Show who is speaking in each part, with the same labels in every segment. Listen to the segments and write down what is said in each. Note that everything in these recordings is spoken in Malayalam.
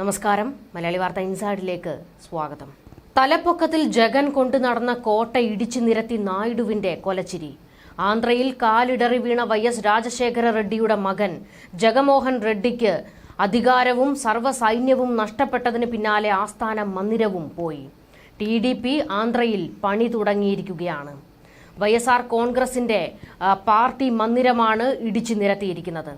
Speaker 1: നമസ്കാരം. മലയാളി വാർത്ത ഇൻസൈഡിലേക്ക് സ്വാഗതം. തലപ്പൊക്കത്തിൽ ജഗൻ കൊണ്ടു നടന്ന കോട്ട ഇടിച്ചു നിരത്തി നായിഡുവിന്റെ കൊലച്ചിരി. ആന്ധ്രയിൽ കാലിടറി വീണ വൈ എസ് രാജശേഖര റെഡ്ഡിയുടെ മകൻ ജഗമോഹൻ റെഡ്ഡിക്ക് അധികാരവും സർവസൈന്യവും നഷ്ടപ്പെട്ടതിന് പിന്നാലെ ആസ്ഥാന മന്ദിരവും പോയി. ടി ഡി പി ആന്ധ്രയിൽ പണി തുടങ്ങിയിരിക്കുകയാണ്. വൈ എസ് ആർ കോൺഗ്രസിന്റെ പാർട്ടി മന്ദിരമാണ് ഇടിച്ചു നിരത്തിയിരിക്കുന്നത്.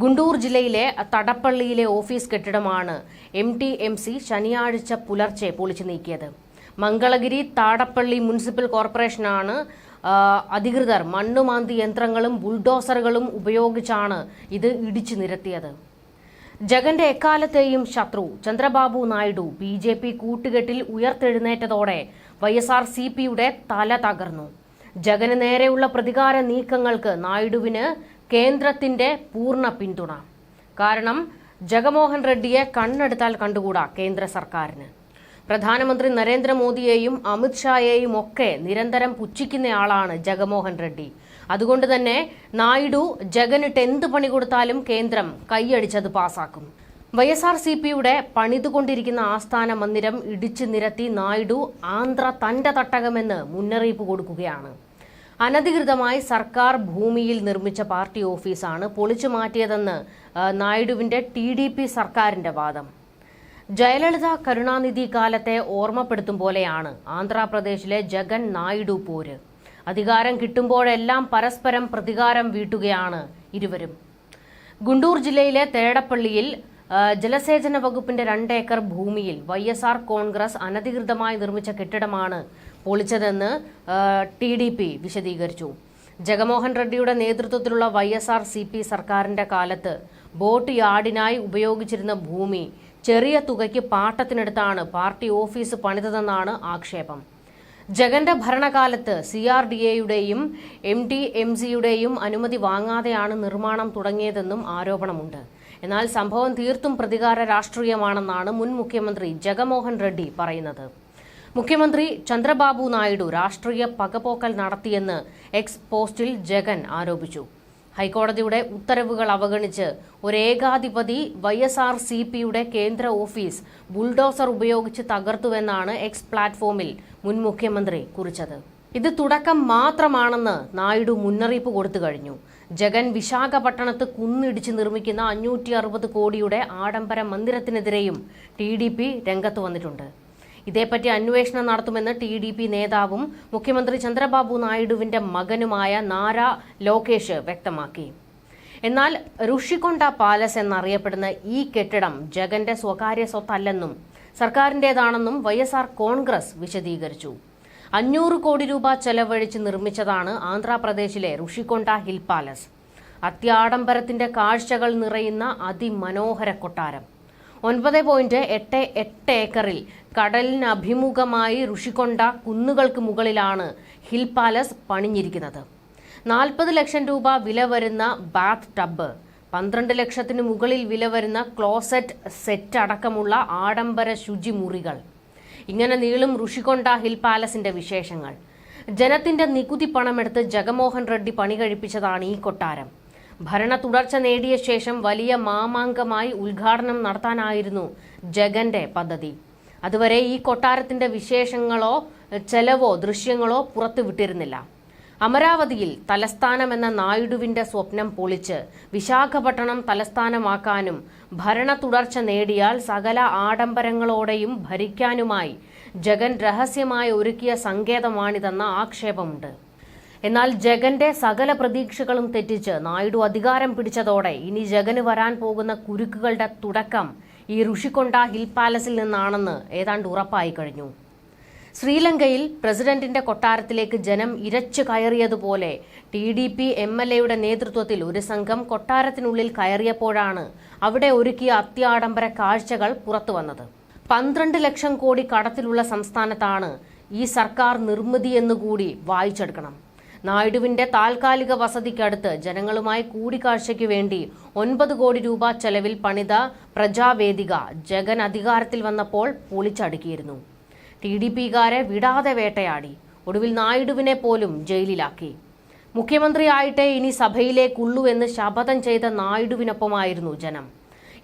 Speaker 1: ഗുണ്ടൂർ ജില്ലയിലെ തടപ്പള്ളിയിലെ ഓഫീസ് കെട്ടിടമാണ് എം ടി എം സി ശനിയാഴ്ച പുലർച്ചെ പൊളിച്ചു നീക്കിയത്. മംഗളഗിരി താടപ്പള്ളി മുനിസിപ്പൽ കോർപ്പറേഷനാണ് അധികൃതർ മണ്ണുമാന്തി യന്ത്രങ്ങളും ബുൾഡോസറുകളും ഉപയോഗിച്ചാണ് ഇത് ഇടിച്ചു നിരത്തിയത്. ജഗന്റെ എക്കാലത്തെയും ശത്രു Chandrababu Naidu B J P കൂട്ടുകെട്ടിൽ ഉയർത്തെഴുന്നേറ്റതോടെ വൈ എസ് ആർ സി പിയുടെ തല തകർന്നു. ജഗന് നേരെയുള്ള പ്രതികാര നീക്കങ്ങൾക്ക് നായിഡുവിന് കേന്ദ്രത്തിന്റെ പൂർണ പിന്തുണ. കാരണം ജഗമോഹൻ റെഡ്ഡിയെ കണ്ണെടുത്താൽ കണ്ടുകൂടാ കേന്ദ്ര സർക്കാരിന്. പ്രധാനമന്ത്രി നരേന്ദ്രമോദിയെയും അമിത്ഷായെയും ഒക്കെ നിരന്തരം പുച്ഛിക്കുന്നയാളാണ് ജഗമോഹൻ റെഡ്ഡി. അതുകൊണ്ട് തന്നെ നായിഡു ജഗനിട്ട് എന്ത് പണി കൊടുത്താലും കേന്ദ്രം കൈയടിച്ചത് പാസാക്കും. വൈ എസ് ആർ സി പിയുടെ പണിതുകൊണ്ടിരിക്കുന്ന ആസ്ഥാന മന്ദിരം ഇടിച്ചു നിരത്തി നായിഡു ആന്ധ്ര തന്റെ തട്ടകമെന്ന് മുന്നറിയിപ്പ് കൊടുക്കുകയാണ്. അനധികൃതമായി സർക്കാർ ഭൂമിയിൽ നിർമ്മിച്ച പാർട്ടി ഓഫീസാണ് പൊളിച്ചു മാറ്റിയതെന്ന് നായിഡുവിന്റെ ടി ഡി പി സർക്കാരിന്റെ വാദം. ജയലളിത കരുണാനിധി കാലത്തെ ഓർമ്മപ്പെടുത്തും പോലെയാണ് ആന്ധ്രാപ്രദേശിലെ ജഗൻ നായിഡു പോര്. അധികാരം കിട്ടുമ്പോഴെല്ലാം പരസ്പരം പ്രതികാരം വീട്ടുകയാണ് ഇരുവരും. ഗുണ്ടൂർ ജില്ലയിലെ തേടപ്പള്ളിയിൽ ജലസേചന വകുപ്പിന്റെ രണ്ട് ഏക്കർ ഭൂമിയിൽ വൈ കോൺഗ്രസ് അനധികൃതമായി നിർമ്മിച്ച കെട്ടിടമാണ് പൊളിച്ചതെന്ന് ടി ഡി പി വിശദീകരിച്ചു. ജഗമോഹൻ റെഡ്ഡിയുടെ നേതൃത്വത്തിലുള്ള Y S R C P സർക്കാരിന്റെ കാലത്ത് ബോട്ട് യാർഡിനായി ഉപയോഗിച്ചിരുന്ന ഭൂമി ചെറിയ തുകയ്ക്ക് പാട്ടത്തിനെടുത്താണ് പാർട്ടി ഓഫീസ് പണിതതെന്നാണ് ആക്ഷേപം. ജഗന്റെ ഭരണകാലത്ത് സി ആർ ഡി എയുടെയും എം ടി എം സിയുടെയും അനുമതി വാങ്ങാതെയാണ് നിർമ്മാണം തുടങ്ങിയതെന്നും ആരോപണമുണ്ട്. എന്നാൽ സംഭവം തീർത്തും പ്രതികാര രാഷ്ട്രീയമാണെന്നാണ് മുൻ മുഖ്യമന്ത്രി ജഗമോഹൻ റെഡ്ഡി പറയുന്നത്. മുഖ്യമന്ത്രി ചന്ദ്രബാബു നായിഡു രാഷ്ട്രീയ പകപോക്കൽ നടത്തിയെന്ന് എക്സ് പോസ്റ്റിൽ ജഗൻ ആരോപിച്ചു. ഹൈക്കോടതിയുടെ ഉത്തരവുകൾ അവഗണിച്ച് ഒരു ഏകാധിപതി വൈ എസ് ആർ സി പിയുടെ കേന്ദ്ര ഓഫീസ് ബുൾഡോസർ ഉപയോഗിച്ച് തകർത്തുവെന്നാണ് എക്സ് പ്ലാറ്റ്ഫോമിൽ മുൻ മുഖ്യമന്ത്രി കുറിച്ചത്. ഇത് തുടക്കം മാത്രമാണെന്ന് നായിഡു മുന്നറിയിപ്പ് കൊടുത്തു കഴിഞ്ഞു. ജഗൻ വിശാഖപട്ടണത്ത് കുന്നിടിച്ച് നിർമ്മിക്കുന്ന അഞ്ഞൂറ്റി അറുപത് കോടിയുടെ ആഡംബര മന്ദിരത്തിനെതിരെയും ടി ഡി പി രംഗത്ത് വന്നിട്ടുണ്ട്. ഇതേപ്പറ്റി അന്വേഷണം നടത്തുമെന്ന് ടി ഡി പി നേതാവും മുഖ്യമന്ത്രി ചന്ദ്രബാബു നായിഡുവിന്റെ മകനുമായ നാര ലോകേഷ് വ്യക്തമാക്കി. എന്നാൽ ഋഷികൊണ്ട പാലസ് എന്നറിയപ്പെടുന്ന ഈ കെട്ടിടം ജഗന്റെ സ്വകാര്യ സ്വത്തല്ലെന്നും സർക്കാരിന്റേതാണെന്നും വൈ എസ് ആർ കോൺഗ്രസ് വിശദീകരിച്ചു. അഞ്ഞൂറ് കോടി രൂപ ചെലവഴിച്ച് നിർമ്മിച്ചതാണ് ആന്ധ്രാപ്രദേശിലെ ഋഷികൊണ്ട ഹിൽ പാലസ്. അത്യാഡംബരത്തിന്റെ കാഴ്ചകൾ നിറയുന്ന അതിമനോഹര കൊട്ടാരം. ഒൻപത് പോയിന്റ് എട്ട് എട്ട് ഏക്കറിൽ കടലിന് അഭിമുഖമായി ഋഷികൊണ്ട കുന്നുകൾക്ക് മുകളിലാണ് ഹിൽ പാലസ് പണിഞ്ഞിരിക്കുന്നത്. നാൽപ്പത് ലക്ഷം രൂപ വില വരുന്ന ബാത്ത് ടബ്ബ് പന്ത്രണ്ട് ലക്ഷത്തിന് മുകളിൽ വില വരുന്ന ക്ലോസറ്റ് സെറ്റ് അടക്കമുള്ള ആഡംബര ശുചിമുറികൾ. ഇങ്ങനെ നീളും ഋഷികൊണ്ട ഹിൽ പാലസിന്റെ വിശേഷങ്ങൾ. ജനത്തിന്റെ നികുതി പണമെടുത്ത് ജഗമോഹൻ റെഡ്ഡി പണി കഴിപ്പിച്ചതാണ് ഈ കൊട്ടാരം. ഭരണ തുടർച്ച നേടിയ ശേഷം വലിയ മാമാങ്കമായി ഉദ്ഘാടനം നടത്താനായിരുന്നു ജഗന്റെ പദ്ധതി. അതുവരെ ഈ കൊട്ടാരത്തിന്റെ വിശേഷങ്ങളോ ചെലവോ ദൃശ്യങ്ങളോ പുറത്തുവിട്ടിരുന്നില്ല അമരാവതിയിൽ തലസ്ഥാനം എന്ന നായിഡുവിന്റെ സ്വപ്നം പൊളിച്ച് വിശാഖപട്ടണം തലസ്ഥാനമാക്കാനും ഭരണ തുടർച്ച നേടിയാൽ സകല ആഡംബരങ്ങളോടെയും ഭരിക്കാനുമായി ജഗൻ രഹസ്യമായി ഒരുക്കിയ സങ്കേതമാണിതെന്ന ആക്ഷേപമുണ്ട്. എന്നാൽ ജഗന്റെ സകല പ്രതീക്ഷകളും തെറ്റിച്ച് നായിഡു അധികാരം പിടിച്ചതോടെ ഇനി ജഗന് വരാൻ പോകുന്ന കുരുക്കുകളുടെ തുടക്കം ഈ ഋഷിക്കൊണ്ട ഹിൽ പാലസിൽ നിന്നാണെന്ന് ഏതാണ്ട് ഉറപ്പായി കഴിഞ്ഞു. ശ്രീലങ്കയിൽ പ്രസിഡന്റിന്റെ കൊട്ടാരത്തിലേക്ക് ജനം ഇരച്ചു കയറിയതുപോലെ T D P M L എയുടെ നേതൃത്വത്തിൽ ഒരു സംഘം കൊട്ടാരത്തിനുള്ളിൽ കയറിയപ്പോഴാണ് അവിടെ ഒരുക്കിയ അത്യാഡംബര കാഴ്ചകൾ പുറത്തുവന്നത് പന്ത്രണ്ട് ലക്ഷം കോടി കടത്തിലുള്ള സംസ്ഥാനത്താണ് ഈ സർക്കാർ നിർമ്മിതിയെന്നുകൂടി വായിച്ചെടുക്കണം. നായിഡുവിന്റെ താൽക്കാലിക വസതിക്കടുത്ത് ജനങ്ങളുമായി കൂടിക്കാഴ്ചയ്ക്ക് വേണ്ടി ഒൻപത് കോടി രൂപ ചെലവിൽ പണിത പ്രജാവേദിക ജഗൻ അധികാരത്തിൽ വന്നപ്പോൾ പൊളിച്ചടുക്കിയിരുന്നു. ടി ഡി പിക്കാരെ വിടാതെ വേട്ടയാടി. ഒടുവിൽ നായിഡുവിനെ പോലും ജയിലിലാക്കി. മുഖ്യമന്ത്രിയായിട്ടേ ഇനി സഭയിലേക്കുള്ളൂ എന്ന് ശപഥം ചെയ്ത നായിഡുവിനൊപ്പമായിരുന്നു ജനം.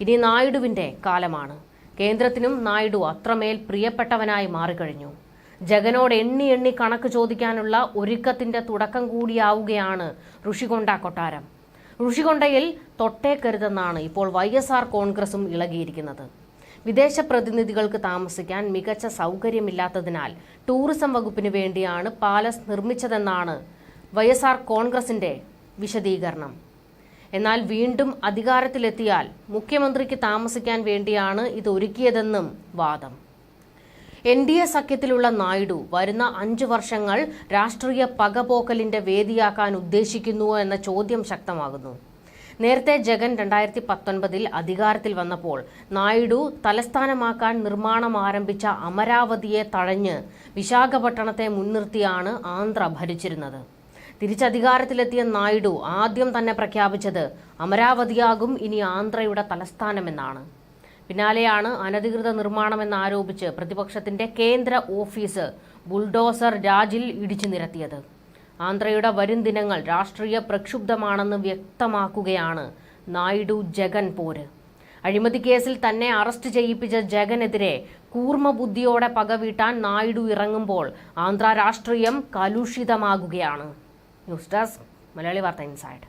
Speaker 1: ഇനി നായിഡുവിന്റെ കാലമാണ്. കേന്ദ്രത്തിനും നായിഡു അത്രമേൽ പ്രിയപ്പെട്ടവനായി മാറിക്കഴിഞ്ഞു. ജഗനോട് എണ്ണി എണ്ണി കണക്ക് ചോദിക്കാനുള്ള ഒരുക്കത്തിന്റെ തുടക്കം കൂടിയാവുകയാണ് ഋഷികൊണ്ട കൊട്ടാരം. ഋഷികൊണ്ടയിൽ തൊട്ടേക്കരുതെന്നാണ് ഇപ്പോൾ വൈ എസ് ആർ കോൺഗ്രസും ഇളകിയിരിക്കുന്നത്. വിദേശ പ്രതിനിധികൾക്ക് താമസിക്കാൻ മികച്ച സൗകര്യമില്ലാത്തതിനാൽ ടൂറിസം വകുപ്പിന് വേണ്ടിയാണ് പാലസ് നിർമ്മിച്ചതെന്നാണ് വൈ എസ് ആർ കോൺഗ്രസിന്റെ വിശദീകരണം. എന്നാൽ വീണ്ടും അധികാരത്തിലെത്തിയാൽ മുഖ്യമന്ത്രിക്ക് താമസിക്കാൻ വേണ്ടിയാണ് ഇത് ഒരുക്കിയതെന്നും വാദം. എൻ ഡി എ സഖ്യത്തിലുള്ള നായിഡു വരുന്ന അഞ്ചു വർഷങ്ങൾ രാഷ്ട്രീയ പകപോക്കലിന്റെ വേദിയാക്കാൻ ഉദ്ദേശിക്കുന്നുവോ എന്ന ചോദ്യം ശക്തമാകുന്നു. നേരത്തെ ജഗൻ രണ്ടായിരത്തി പത്തൊൻപതിൽ അധികാരത്തിൽ വന്നപ്പോൾ നായിഡു തലസ്ഥാനമാക്കാൻ നിർമ്മാണം ആരംഭിച്ച അമരാവതിയെ തഴഞ്ഞ് വിശാഖപട്ടണത്തെ മുൻനിർത്തിയാണ് ആന്ധ്ര ഭരിച്ചിരുന്നത്. തിരിച്ചധികാരത്തിലെത്തിയ നായിഡു ആദ്യം തന്നെ പ്രഖ്യാപിച്ചത് അമരാവതിയാകും ഇനി ആന്ധ്രയുടെ തലസ്ഥാനമെന്നാണ്. പിന്നാലെയാണ് അനധികൃത നിർമ്മാണമെന്നാരോപിച്ച് പ്രതിപക്ഷത്തിന്റെ കേന്ദ്ര ഓഫീസ് ബുൾഡോസർ രാജിൽ ഇടിച്ചു നിരത്തിയത്. ആന്ധ്രയുടെ വരും ദിനങ്ങൾ രാഷ്ട്രീയ പ്രക്ഷുബ്ധമാണെന്ന് വ്യക്തമാക്കുകയാണ് നായിഡു ജഗൻ പോര്. അഴിമതി കേസിൽ തന്നെ അറസ്റ്റ് ചെയ്യിപ്പിച്ച ജഗനെതിരെ കൂർമ്മ ബുദ്ധിയോടെ പകവീട്ടാൻ നായിഡു ഇറങ്ങുമ്പോൾ ആന്ധ്ര രാഷ്ട്രീയം കലുഷിതമാകുകയാണ്. ന്യൂസ് ഡെസ്ക് മലയാളി വാർത്ത ഇൻസൈഡ്.